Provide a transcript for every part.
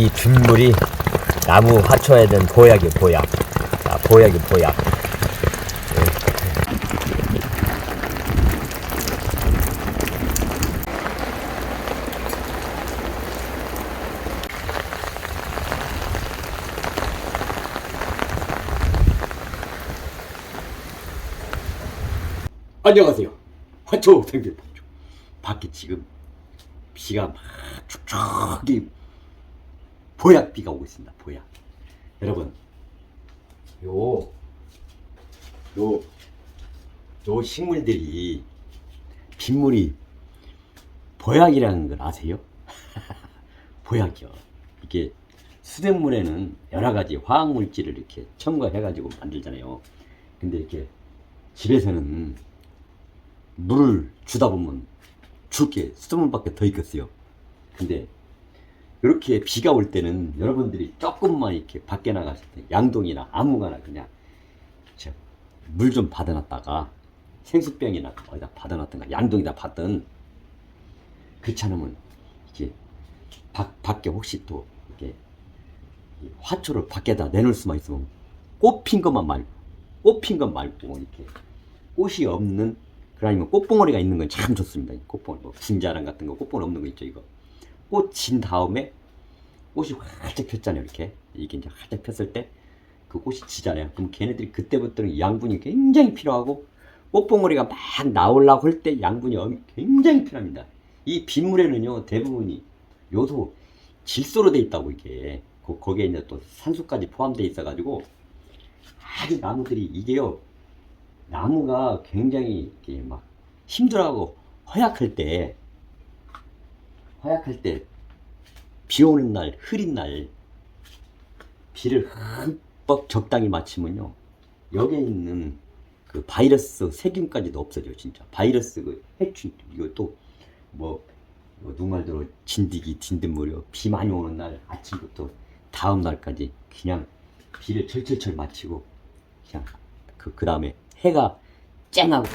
이 빗물이 나무 화초에 든 보약이 보약. 자, 보약이 보약. 안녕하세요. 화초 생대포죠. 밖에 지금 비가 막 축축이 보약 비가 오고 있습니다. 보약. 여러분, 요, 요, 요 식물들이 빗물이 보약이라는 걸 아세요? 보약이요. 이게 수돗물에는 여러 가지 화학 물질을 이렇게 첨가해가지고 만들잖아요. 근데 이렇게 집에서는 물을 주다 보면 줄게 수돗물밖에 더 있겠어요. 근데 이렇게 비가 올 때는 여러분들이 조금만 이렇게 밖에 나가실 때 양동이나 아무거나 그냥 물 좀 받아놨다가 생수병이나 어디다 받아놨던가 양동이다 받든 않으면 이게 밖, 밖에 혹시 또 이렇게 이 화초를 밖에다 내놓을 수만 있으면 꽃 핀 것만 말고 꽃 핀 것 말고 이렇게 꽃이 없는 그러니까 꽃봉오리가 있는 건 참 좋습니다. 이 꽃봉오리 뭐 진자랑 같은 거 꽃봉오리 없는 거 있죠 이거 꽃 진 다음에 꽃이 활짝 폈잖아요 이렇게 이게 이제 활짝 폈을 때 그 꽃이 지잖아요. 그럼 걔네들이 그때부터는 양분이 굉장히 필요하고 꽃봉오리가 막 나오려고 할 때 양분이 엄- 굉장히 필요합니다. 이 빗물에는요 대부분이 요소 질소로 돼 있다고 이게 거- 거기에 이제 또 산소까지 포함되어 있어가지고 아주 나무들이 이게요 나무가 굉장히 이렇게 막 힘들어하고 허약할 때 허약할 때 비 오는 날 흐린 날 비를 흠뻑 적당히 맞추면요 여기에 있는 그 바이러스 세균까지도 없어져요 진짜. 바이러스 그 해충 이거 또뭐 뭐 누말대로 진디기 진딧물이요 비 많이 오는 날 아침부터 다음 날까지 그냥 비를 철철철 맞히고 그냥 그, 그 다음에 해가 쨍하고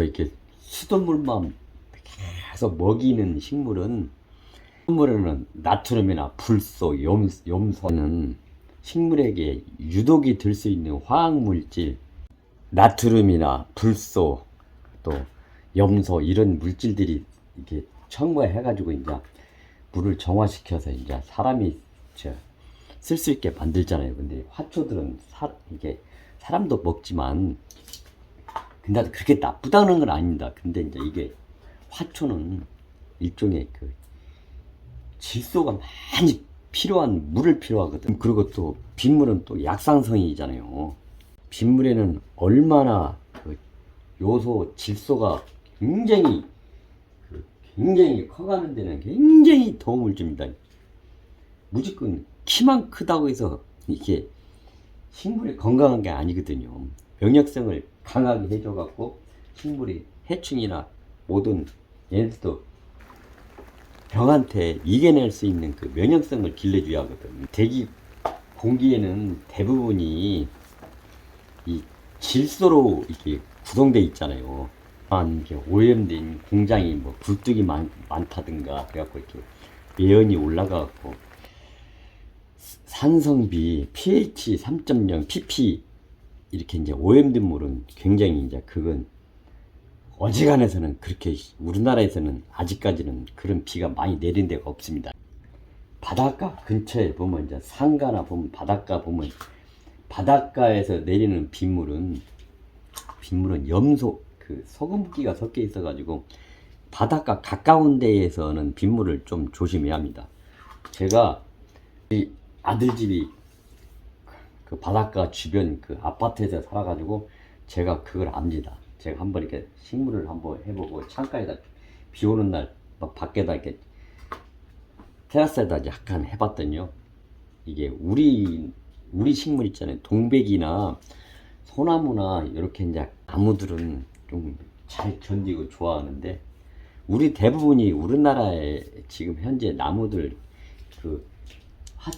저 이렇게 수돗물만 계속 먹이는 식물은 식물에는 나트륨이나 불소, 염, 염소는 식물에게 유독이 될 수 있는 화학물질 나트륨이나 불소 또 염소 이런 물질들이 이렇게 첨가해 가지고 이제 물을 정화시켜서 이제 사람이 쓸 수 있게 만들잖아요. 근데 화초들은 사, 이게 사람도 먹지만 근데 그렇게 나쁘다는 건 아닙니다. 근데 이제 이게 화초는 일종의 그 질소가 많이 필요한 물을 필요하거든. 그리고 또 빗물은 또 약상성이잖아요. 빗물에는 얼마나 그 요소 질소가 굉장히 그 굉장히 커가는 데는 굉장히 도움을 줍니다. 무조건 키만 크다고 해서 이게 식물이 건강한 게 아니거든요. 병력성을 강하게 해줘갖고 식물이 해충이나 모든 얘네들도 병한테 이겨낼 수 있는 그 면역성을 길러줘야 하거든. 대기 공기에는 대부분이 이 질소로 이렇게 구성돼 있잖아요. 한 이렇게 오염된 공장이 뭐 굴뚝이 많, 많다든가 그래갖고 이렇게 매연이 올라가갖고 산성비, pH 3.0, pp 이렇게 이제 오염된 물은 굉장히 이제 그건 어지간해서는 그렇게 우리나라에서는 아직까지는 그런 비가 많이 내린 데가 없습니다. 바닷가 근처에 보면 이제 상가나 보면 바닷가 보면 바닷가에서 내리는 빗물은 빗물은 염소 그 소금기가 섞여 있어 가지고 바닷가 가까운 데에서는 빗물을 좀 조심해야 합니다. 제가 이 아들 집이 그 바닷가 주변 그 아파트에서 살아가지고 제가 그걸 압니다. 제가 한번 이렇게 식물을 한번 해보고 창가에다 비 오는 날막 밖에다 이렇게 테라스에다 약간 해봤더니요. 이게 우리 우리 식물 있잖아요. 동백이나 소나무나 이렇게 이제 나무들은 좀 잘 견디고 좋아하는데 우리 대부분이 우리나라에 지금 현재 나무들 그화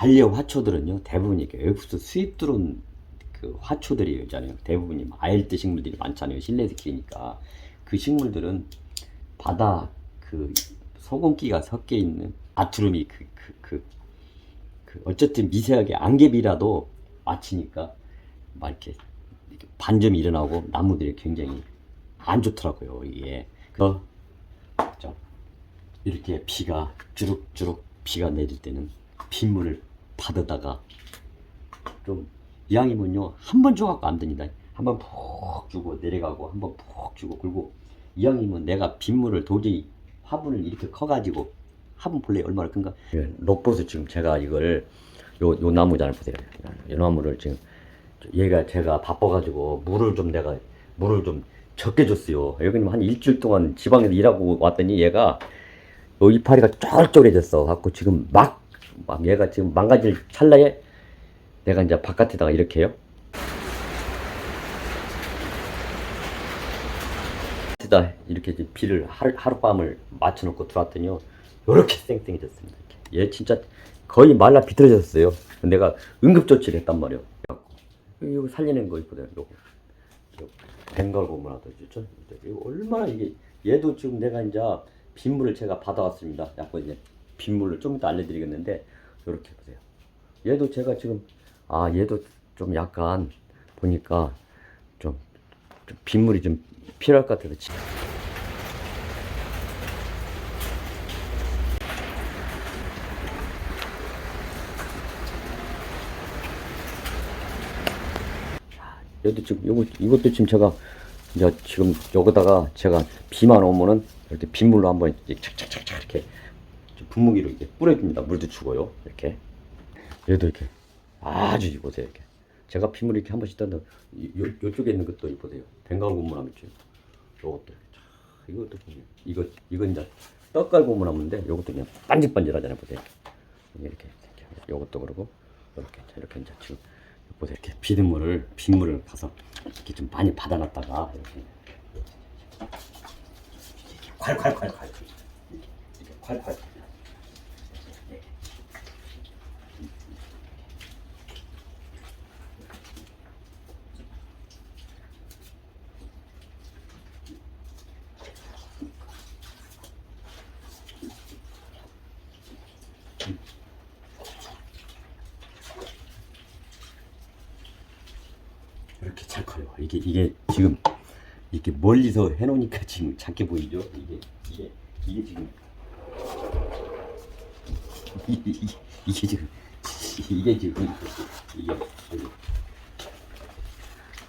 초 반려 화초들은요 대부분 이렇게 외국에서 수입 들어온 그 화초들이 있잖아요. 대부분이 아일드 식물들이 많잖아요. 실내에서 키우니까 그 식물들은 바다 그 소금기가 섞여 있는 아투름이 그 그 그 그 어쨌든 미세하게 안개비라도 맞히니까 막 이렇게, 반점이 일어나고 나무들이 굉장히 안 좋더라고요 이게 그좀 이렇게 비가 주룩주룩 비가 내릴 때는 빗물을 받아다가 좀 이왕이면요 한 번 줘갖고 안 됩니다. 한 번 푹 주고 내려가고 한 번 푹 주고 그리고 이왕이면 내가 빗물을 도저히 화분을 이렇게 커가지고 화분 볼래 얼마나 큰가? 록보스 지금 제가 이걸 요, 요 나무잖아요 보세요 요 나무를 지금 얘가 제가 바빠가지고 물을 좀 내가 물을 좀 적게 줬어요. 여기는 한 일주일 동안 지방에서 일하고 왔더니 얘가 요 이파리가 쫄쫄해졌어 갖고 지금 막, 막 얘가 지금 망가질 찰나에 내가 이제 바깥에다가 이렇게 해요? 바깥에다 이렇게 이제 비를 하루, 하룻밤을 맞춰놓고 들어왔더니요. 요렇게 쌩쌩해졌습니다 이렇게. 얘 진짜 거의 말라 비틀어졌어요. 내가 응급조치를 했단 말이에요. 이거 살리는 거 이쁘다. 요거. 벵갈 고무라도 이거 얼마나 이게 얘도 지금 내가 이제 빗물을 제가 받아왔습니다. 약간 이제 빗물을 좀 이따 알려드리겠는데 요렇게 보세요. 얘도 제가 지금 아 얘도 좀 약간 보니까 좀, 좀 빗물이 좀 필요할 것 같아서 지- 얘도 지금 요거 이것도 지금 제가 이제 지금 여기다가 제가 비만 오면은 이렇게 빗물로 한번 이렇게 착착착착 이렇게 분무기로 이렇게 뿌려줍니다. 물도 주고요. 이렇게 얘도 이렇게 아주 이보세요 이렇게 제가 빗물 이렇게 한 번씩 떴는데 요, 요쪽에 있는 것도 이보세요. 벵갈 고무나무 있죠. 요것도 자, 이것도 보면 이거 이건 이제 떡갈 고무나무인데 요것도 그냥 반질반질 하잖아요. 보세요. 이렇게 이렇게 요것도 그러고 이렇게 이렇게 이제 지금 보세요 이렇게 비눗물을 빗물을 가서 이렇게 좀 많이 받아놨다가 이렇게 콸콸콸콸 이렇게 이렇게 콸콸 이렇게 잘 커요. 이게 지금 이렇게 멀리서 해놓으니까 지금 작게 보이죠? 이게 이게 이게 지금 이게, 이게, 이게 지금 이게 지금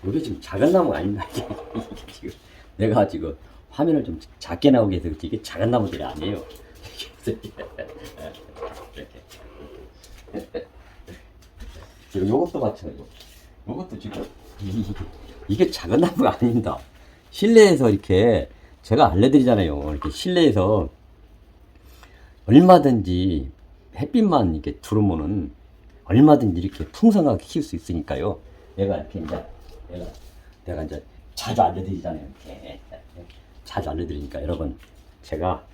이게 지금 작은 나무 아닌가 이게, 지금 내가 지금 화면을 좀 작게 나오게 해서 이게 작은 나무들이 아니에요. 이렇게 이렇게 지금 요것도 마찬가지고 요것도 지금 이- 이게 작은 나무가 아닙니다. 실내에서 이렇게 제가 알려드리잖아요. 이렇게 실내에서 얼마든지 햇빛만 이렇게 들어오면은 얼마든지 이렇게 풍성하게 키울 수 있으니까요. 내가 이렇게 이제 내가 내가 이제 자주 알려드리잖아요. 이렇게 자주 알려드리니까 여러분 제가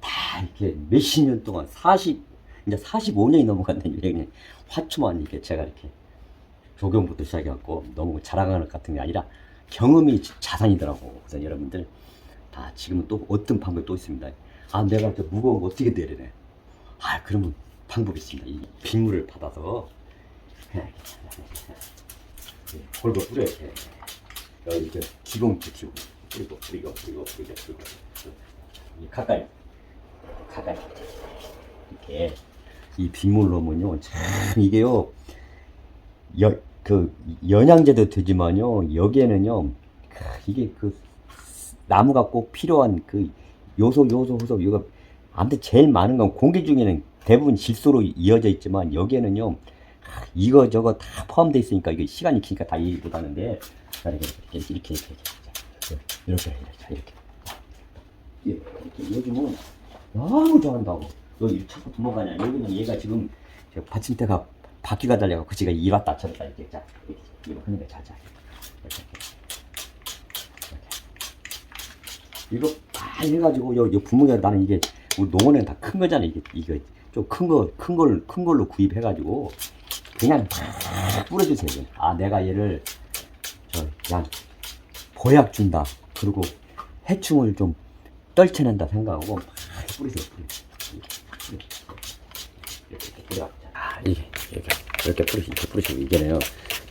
다 이렇게 몇십 년 동안 40 이제 45년이 넘어갔는데 화초만 이렇게 제가 이렇게 조경부터 시작해갖고 너무 자랑하는 것 같은 게 아니라 경험이 자산이더라고. 그래서 여러분들 다 지금은 또 어떤 방법이 또 있습니다. 아 내가 이렇게 무거운 거 어떻게 내리네. 아 그러면 방법이 있습니다. 이 빗물을 받아서. 그냥 이렇게 골고 뿌려 여기 이렇게 기공기 키우고. 그리고 그리고 그리고 그리고 그리고. 이 가까이. 가까이. 이렇게. 이 빗물 넣으면요. 참 이게요. 여, 그 연양제도 되지만요 여기에는요 이게 그 나무가 꼭 필요한 그 요소 요소 호소 이거 아무튼 제일 많은 건 공기 중에는 대부분 질소로 이어져 있지만 여기에는요 이거 저거 다 포함되어 있으니까 이게 시간이 기니까 다 이해 못하는데. 이렇게 이렇게 이렇게 이렇게 이렇게 이렇게 예, 이렇게, 요즘은 너무 좋아한다고. 너 이렇게 자꾸 도망가냐. 여기는 얘가 지금 받침대가 바퀴가 달려갖고 지가 이 왔다 저랬다 이렇게 자 이거 하는 거 자자 이렇게 이렇게 이거 빨리 해가지고 요, 요 분무기가 나는 이게 우리 농원에 다 큰 거잖아 이게 이거 좀 큰 거 큰 걸 큰 걸로 구입해가지고 그냥 팍 뿌려주세요. 아 내가 얘를 저 그냥 보약 준다. 그리고 해충을 좀 떨쳐낸다 생각하고 팍 뿌리세요. 뿌리세요. 이렇게 뿌려. 아 이게 이렇게 이렇게 뿌리시 이렇게 뿌리시고 이게는요.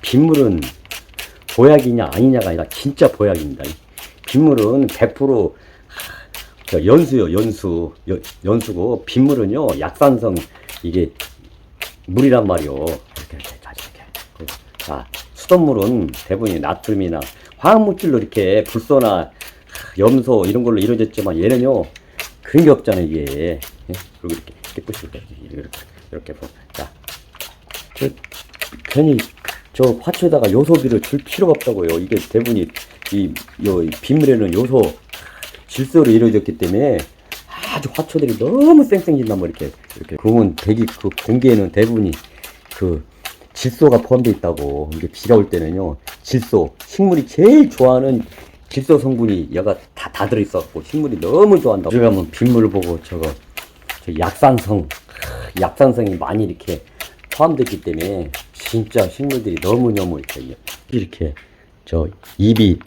빗물은 보약이냐 아니냐가 아니라 진짜 보약입니다. 이 빗물은 100%저 연수요 연수 연, 연수고 빗물은요 약산성 이게 물이란 말이요 이렇게 이렇게 자 이렇게 자 수돗물은 대부분이 나트륨이나 화학물질로 이렇게 불소나 하, 염소 이런 걸로 이루어졌지만 얘는요 그런 게 없잖아요 이게 예? 그리고 이렇게 이렇게 뿌시고 이렇게 이렇게 자 저, 괜히 저 화초에다가 요소비를 줄 필요가 없다고요. 이게 대부분이 이, 요, 이 빗물에는 요소 질소로 이루어졌기 때문에 아주 화초들이 너무 쌩쌩진단 말이야 이렇게 이렇게 그러면 대기 그 공기에는 대부분이 그 질소가 포함되어 있다고 이게 비가 올 때는요. 질소 식물이 제일 좋아하는 질소 성분이 얘가 다, 다 들어있었고 식물이 너무 좋아한다고. 들어가면 빗물을 보고 저거 저 약산성 크, 약산성이 많이 이렇게 포함됐기 때문에 진짜 식물들이 너무너무 이렇게 이렇게 저 입이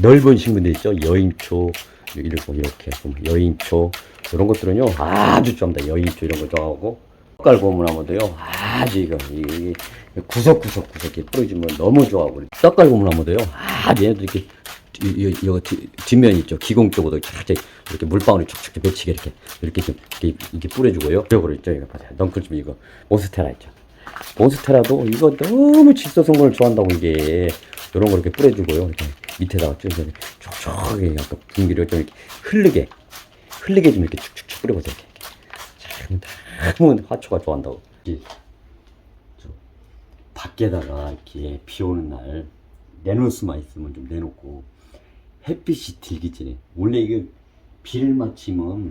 넓은 식물들 있죠 여인초 이렇게 이렇게 여인초 이런 것들은요 아주 좋아합니다 여인초 이런 거 좋아하고 떡갈 고무나무도요 아주 이거 이, 이 구석구석 구석 이렇게 뿌려주면 너무 좋아하고 떡갈 고무나무도요 아주 얘네들 이렇게 이, 이, 뒷면 있죠 기공 쪽으로 이렇게 이렇게 물방울이 촉촉 맺히게 이렇게 이렇게 좀 이렇게, 이렇게 뿌려주고요 이쪽으로 있죠 이거 봐요 넝쿨 이거 몬스테라 있죠 몬스테라도 이거 너무 질소 성분을 좋아한다고 이게 이런 거 이렇게 뿌려주고요. 이렇게 밑에다가 쭉 이렇게 촉촉하게 약간 분기를 좀 이렇게 흐르게 흐르게 좀 이렇게 축축축 뿌려보세요. 이렇게. 참 너무 화초가 좋아한다고. 밖에다가 이렇게 비 오는 날 내놓을 수만 있으면 좀 내놓고 햇빛이 들기 전에 원래 이게 비를 맞히면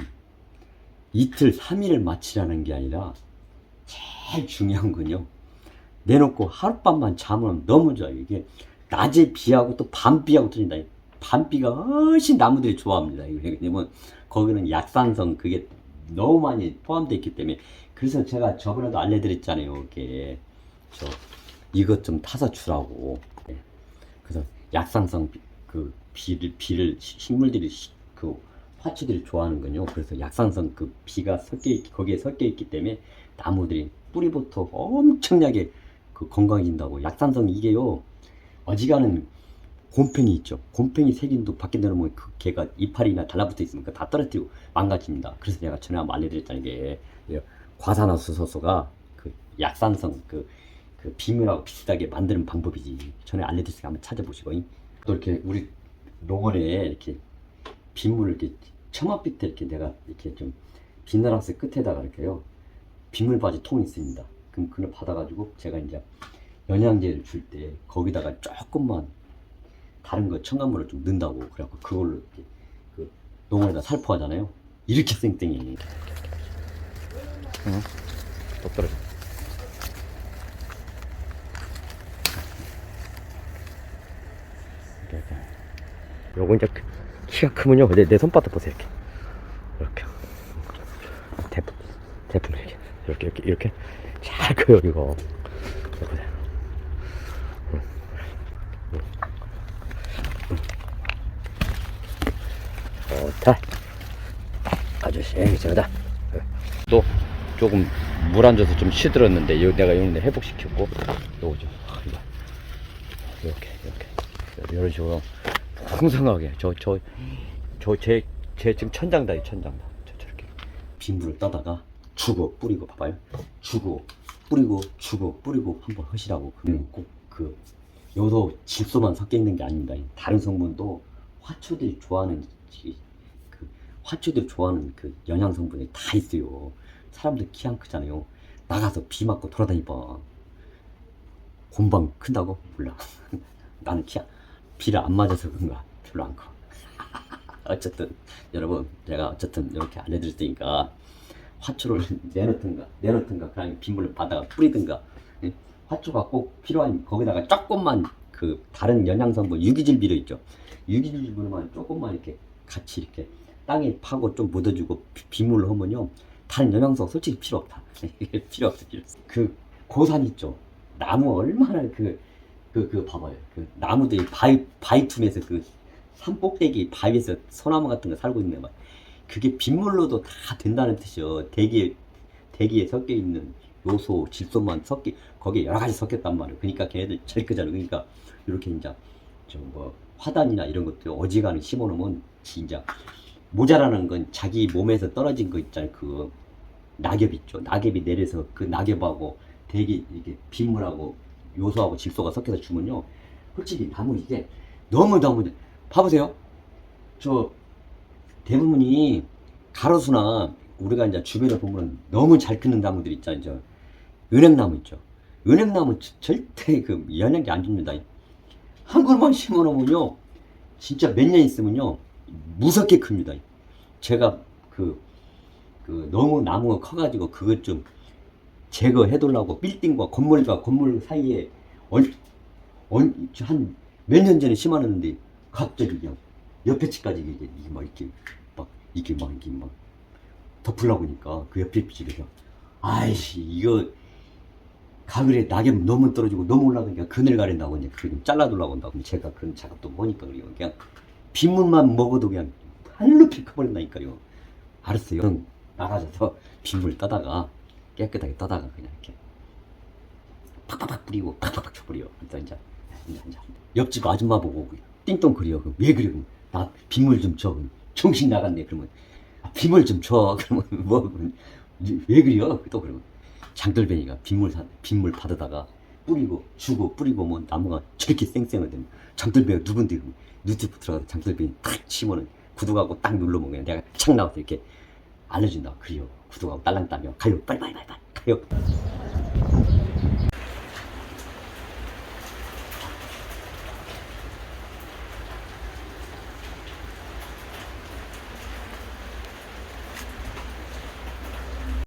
이틀, 3일을 맞히라는 게 아니라 제일 중요한 건요. 내놓고 하룻밤만 자면 너무 좋아요. 이게 낮에 비하고 또 밤비하고 틀린다. 밤비가 훨씬 나무들이 좋아합니다. 왜냐면 거기는 약산성 그게 너무 많이 포함되어 있기 때문에 그래서 제가 저번에도 알려드렸잖아요. 이게 저 이것 좀 타서 주라고. 예. 그래서 약산성 비- 그 비를 비를 시- 식물들이 시- 그 화초들이 좋아하는 건요. 그래서 약산성 그 비가 섞여 있, 거기에 섞여 있기 때문에 나무들이 뿌리부터 엄청나게 그 건강해진다고. 약산성 이게요. 어지간한 곰팡이 있죠. 곰팡이 세균도 밖에 내놓으면 그 개가 이파리나 달라붙어 그거 다 떨어뜨리고 망가집니다. 그래서 제가 전에 한번 알려드렸잖아요. 이게 과산화수소소가 그 약산성 그, 그 비물하고 비슷하게 만드는 방법이지. 전에 알려드렸으니까 한번 찾아보시고. 또 이렇게 우리 농원에 이렇게 빗물을 이렇게 처마빛에 이렇게 내가 이렇게 좀 비너락스 끝에다가 이렇게요. 빗물 바지 통이 있습니다. 그럼 그걸 받아가지고 제가 이제 영양제를 줄 때 거기다가 조금만 다른 거 첨가물을 좀 넣는다고 그래갖고 그걸로 이렇게 그 농원에다 살포하잖아요. 이렇게 쌩쌩해. 응? 똑 떨어져. 요거 이제 크- 키가 크면요. 내, 내 손바닥 보세요. 이렇게. 이렇게. 대품, 대품 이렇게. 이렇게, 이렇게, 이렇게. 잘 커요, 이거. 보세요. 좋다. 아주 쌩쌩하다. 또 조금 물안 줘서 좀 시들었는데 요 내가 요런데 회복시켰고 요거 좀 아. 이렇게 이렇게 이런 식으로 풍성하게. 저 저 저 제 제 지금 천장다 이 천장다. 저 저렇게. 빗물을 떠다가 주고 뿌리고 봐봐요. 주고 뿌리고 주고 뿌리고 한번 하시라고 그러면 꼭그 요도 질소만 섞여 있는 게 아닙니다. 다른 성분도 화초들이 좋아하는 지- 그 화초들이 좋아하는 그 영양 성분이 다 있어요. 사람들 키 안 크잖아요. 나가서 비 맞고 돌아다니 봐. 곰방 큰다고? 몰라. 나는 키야. 비를 안 맞아서 그런가 별로 안 커. 어쨌든 여러분 제가 어쨌든 이렇게 알려드릴 테니까 화초를 내놓든가 내놓든가 그냥 빗물을 받아가 뿌리든가 예? 화초가 꼭 필요한 거기다가 조금만 그 다른 영양성분 유기질 비료 있죠 유기질 비료만 조금만 이렇게 같이 이렇게 땅에 파고 좀 묻어주고 비- 빗물을 하면요 다른 영양소 솔직히 필요 없다 필요 없어 필요 없어 그 고산 있죠 나무 얼마나 그, 그, 그, 봐봐요. 그 나무도 이 바위, 바위틈에서 그 산꼭대기 바위에서 소나무 같은 거 살고 있는 막 그게 빗물로도 다 된다는 뜻이요. 대기에, 대기에 섞여 있는 요소, 질소만 섞이, 거기에 여러 가지 섞였단 말이에요. 그러니까 걔네들 제일 크잖아요. 그러니까 이렇게 이제 저뭐 화단이나 이런 것도 어지간히 심어놓으면 진짜 모자라는 건 자기 몸에서 떨어진 거 있잖아요. 그 낙엽 있죠. 낙엽이 내려서 그 낙엽하고 대기 이게 빗물하고 요소하고 질소가 섞여서 주면요. 솔직히 나무 이게 너무 너무 봐보세요. 저 대부분이 가로수나 우리가 이제 주변에 보면 너무 잘 크는 나무들 있잖아요. 저 은행나무 있죠. 은행나무 저- 절대 그 영양이 안 줍니다. 한 그루만 심어 놓으면요. 진짜 몇 년 있으면요. 무섭게 큽니다. 제가 그, 그 너무 나무가 커가지고 그것 좀 제거해 두려고 빌딩과 건물과 건물 사이에 한몇 년 전에 심어놨는데 갑자기 그냥 옆에 집까지 이게, 막 이렇게 막 이게 막 이렇게 막 덮으려고 하니까 그 옆에 집에서 아이씨 이거 가을에 낙엽 너무 떨어지고 너무 올라가니까 그늘 가린다고 이제 그걸 좀 잘라두려고 한다고 제가 그런 작업도 보니까 그냥 빗물만 먹어도 그냥 팔로 피 커버린다니까요. 알았어요. 나가서 빗물 떠다가 깨끗하게 떠다가 그냥 이렇게 팍팍팍 뿌리고 팍팍팍 쳐버려 그러니까 이제 이제 이제 옆집 아줌마 보고 띵동 그려 왜 그래? 나 빗물 좀 줘. 정신 나갔네. 그러면 아, 빗물 그러면 뭐 그러면 왜 그려 또 그러면 장돌뱅이가 빗물 사, 빗물 받아다가 뿌리고 주고 뿌리고 뭐 나무가 저렇게 쌩쌩하대 장돌뱅이가 누군데 그러면 들어가서 장돌뱅이 탁 치면은 구독하고 딱 눌러보면 내가 착 나와서 이렇게 알려준다. 그래요. 구독하고 딸랑딸랑 가요. 빨리 빨리 빨리 빨리. 가요